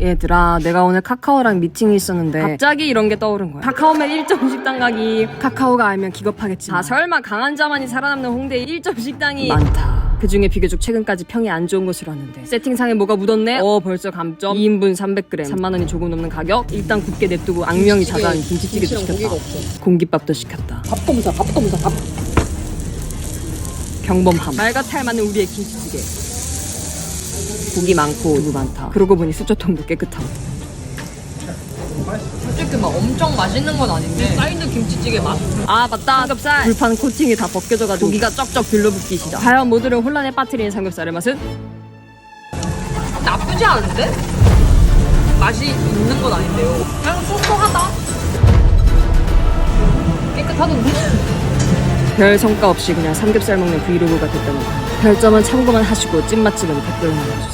얘들아 내가 오늘 카카오랑 미팅이 있었는데 갑자기 이런 게 떠오른 거야. 카카오맨 1점 식당 가기. 카카오가 알면 기겁하겠지. 아 설마 강한 자만이 살아남는 홍대에 1점 식당이. 많다. 그 중에 비교적 최근까지 평이 안 좋은 곳으로 왔는데. 세팅상에 뭐가 묻었네? 어 벌써 감점. 2인분 300g 3만원이 조금 넘는 가격? 일단 굽게 냅두고 악명이 자자한 김치찌개도 시켰다. 공깃밥도 시켰다. 밥도 무사 밥도 무사 밥. 경범함. 말 같아 할 만한 우리의 김치찌개 고기 많고 두부 많다. 그러고 보니 수저통도 깨끗하고 솔직히 막 엄청 맛있는 건 아닌데 사이드 김치찌개 맛. 아 맞다. 삼겹살. 불판 코팅이 다 벗겨져가지고. 고기가 쩍쩍 들러붙기 시작 과연 모두를 혼란에 빠뜨리는 삼겹살의 맛은? 나쁘지 않은데? 맛이 있는 건 아닌데요. 그냥 소소하다. 깨끗하던데? 별 성과 없이 그냥 삼겹살 먹는 브이로그가 됐다는 거 별점은 참고만 하시고 찐맛집은 댓글 남겨주세요